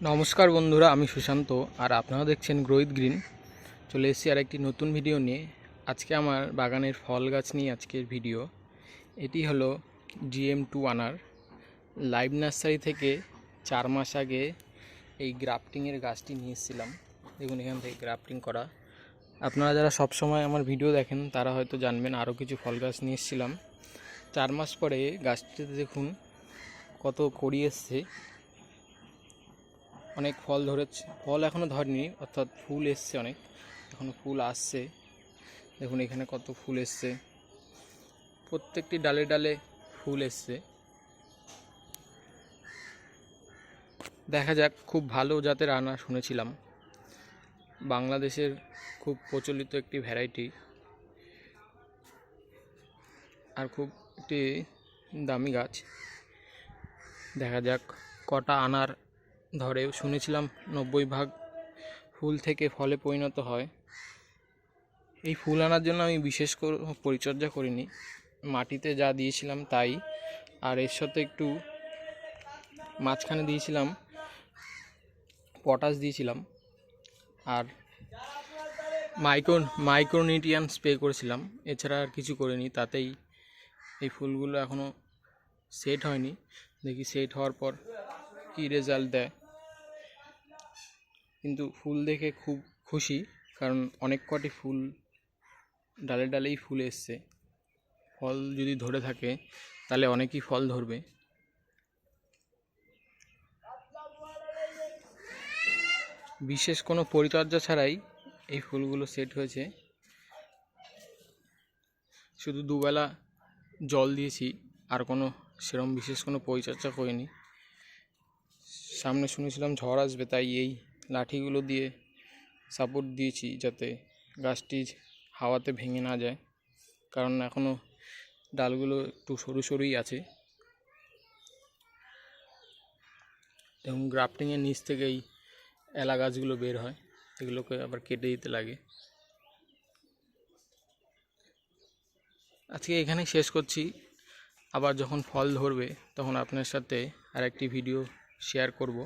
নমস্কার বন্ধুরা, আমি সুশান্ত আর আপনারা দেখছেন গ্রোহিত গ্রিন। চলে এসেছি আর একটি নতুন ভিডিও নিয়ে। আজকে আমার বাগানের ফল গাছ নিয়ে আজকের ভিডিও। এটি হলো জিএম টু আনার। লাইভ নার্সারি থেকে চার মাস আগে এই গ্রাফটিংয়ের গাছটি নিয়ে এসেছিলাম। দেখুন, এখান থেকে গ্রাফটিং করা। আপনারা যারা সব সময় আমার ভিডিও দেখেন, তারা হয়তো জানবেন আরও কিছু ফল গাছ নিয়ে এসেছিলাম। চার মাস পরে গাছটিতে দেখুন কত কড়ি এসছে। অনেক ফল ধরেছে। ফল এখনও ধরেনি, অর্থাৎ ফুল এসছে অনেক। এখনও ফুল আসছে। দেখুন এখানে কত ফুল এসছে। প্রত্যেকটি ডালে ডালে ফুল এসছে। দেখা যাক, খুব ভালো জাতের আনা শুনেছিলাম। বাংলাদেশের খুব প্রচলিত একটি ভ্যারাইটি। আর খুব একটি দামি গাছ। দেখা যাক, কটা আনার ধরে শুনেছিলাম নব্বই ভাগ ফুল থেকে ফলে পরিণত হয়। এই ফুল আনার জন্য আমি বিশেষ পরিচর্যা করিনি। মাটিতে যা দিয়েছিলাম তাই। আর এর সাথে একটু মাঝখানে দিয়েছিলাম পটাশ দিয়েছিলাম। আর মাইক্রো মাইক্রোনিউট্রিয়ান স্প্রে করেছিলাম। এছাড়া আর কিছু করিনি। তাতেই এই ফুলগুলো এখনও সেট হয়নি। দেখি সেট হওয়ার পর কী রেজাল্ট দেয়। কিন্তু ফুল দেখে খুব খুশি, কারণ অনেক কটি ফুল ডালে ডালেই ফুল এসছে। ফল যদি ধরে থাকে, তাহলে অনেকই ফল ধরবে। বিশেষ কোনো পরিচর্যা ছাড়াই এই ফুলগুলো সেট হয়েছে। শুধু দুবেলা জল দিয়েছি, আর কোনো সেরম বিশেষ কোনো পরিচর্যা করিনি। সামনে শুনেছিলাম ঝড় আসবে, তাই এই লাঠিগুলো দিয়ে সাপোর্ট দিয়েছি যাতে গাছটি হাওয়াতে ভেঙে না যায়। কারণ এখনও ডালগুলো একটু সরু সরুই আছে। এবং গ্রাফটিংয়ের নিচ থেকেই এলা গাছগুলো বের হয়। এগুলোকে আবার কেটে দিতে লাগে। আজকে এখানেই শেষ করছি। আবার যখন ফল ধরবে তখন আপনার সাথে আর একটি ভিডিও শেয়ার করব।